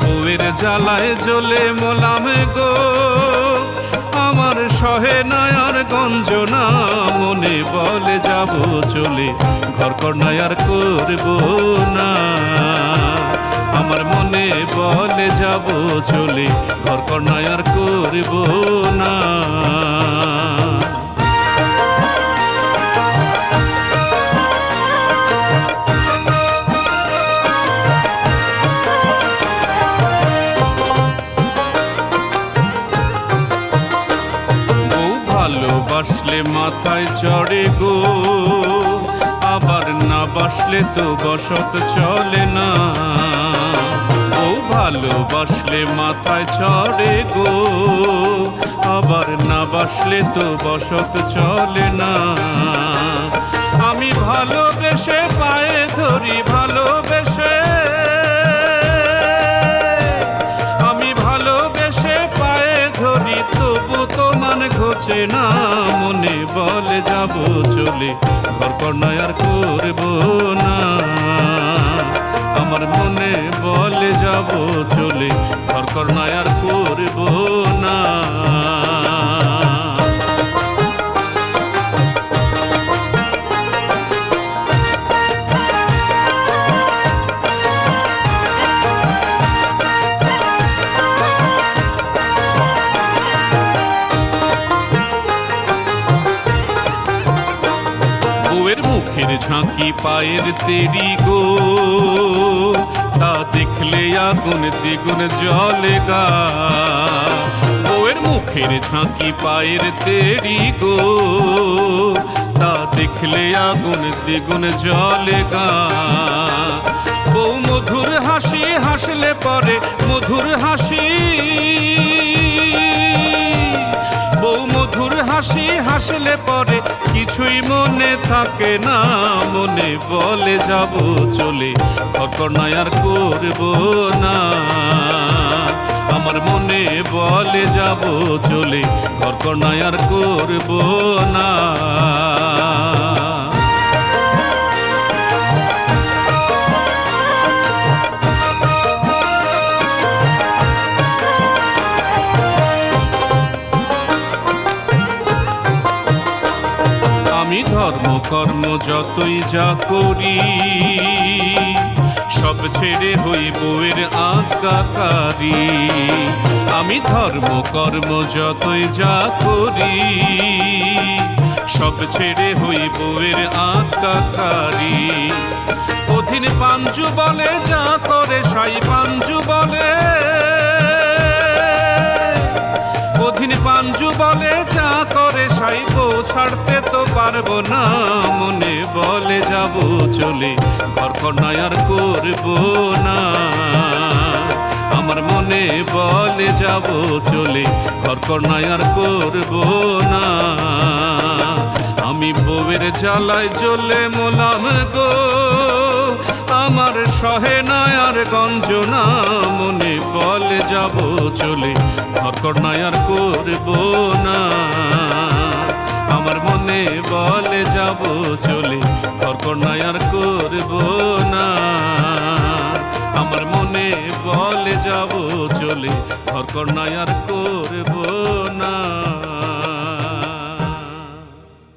বউয়ের জ্বালায় জ্বলে মোলাম গো। আমার সহে নয়ার গঞ্জনা মনে বলে, যাব চলে ঘর কর্ণায়ার করব না। আমার মনে বলে, যাব চলে ঘর কর্ণায়ার করব না। ভালোবাসলে মাথায় চড়ে গো। আবার না বাসলে তো বসত চলে না। বউ ভালোবাসলে মাথায় চড়ে গো। আবার না বাসলে তো বসত চলে না। আমি ভালোবেসে পায়ে ধরি, ভালোবেসে ঘোচে না মনে, বলে যাব চলে। ঘর কর্ণায়ার করব না। আমার মনে, বলে যাব চলে। ঘর কর্ণায়ার করব না। মুখের ঝাঁকি পায়ের তেরি গো। তা দেখলে আগুন দ্বিগুণ জলে গা। বউয়ের মুখের ঝাঁকি পায়ের তেরি গো। তা দেখলে আগুন দ্বিগুণ জলে গা। বউ মধুর হাসি হাসলে পরে মধুর হাসি। বউ মধুর হাসি হাসলে পরে কিছুই মনে থাকে না, মনে বলে যাব চলে ঘটনায় আর করব না। আমার মনে বলে যাব চলে ঘটনায় আর করব না। ধর্ম, কর্ম যতই যা করি, সব ছেড়ে হই বউয়ের আজ্ঞাকারী। আমি ধর্ম, কর্ম যতই যা করি, সব ছেড়ে হই বউয়ের আজ্ঞাকারী। অধীন পাঞ্জু বলে, যা করে সাই পাঞ্জু বলে। অধীন পাঞ্জু বলে করে সাইব, ছাড়তে তো পারব না। মনে বলে যাব, চলে ঘর আর করব না। আমার মনে বলে যাব, চলে ঘর আর করব না। আমি বউয়ের জ্বালায় চলে মোলাম গো। আমার সহে নয়ার গঞ্জনা মনে বলে যাব চলে ঘর নয়ার করব না। আমার মনে বলে যাব চলে ঘর নয়ার করব না। আমার মনে বলে যাব চলে ঘর নয়ার করব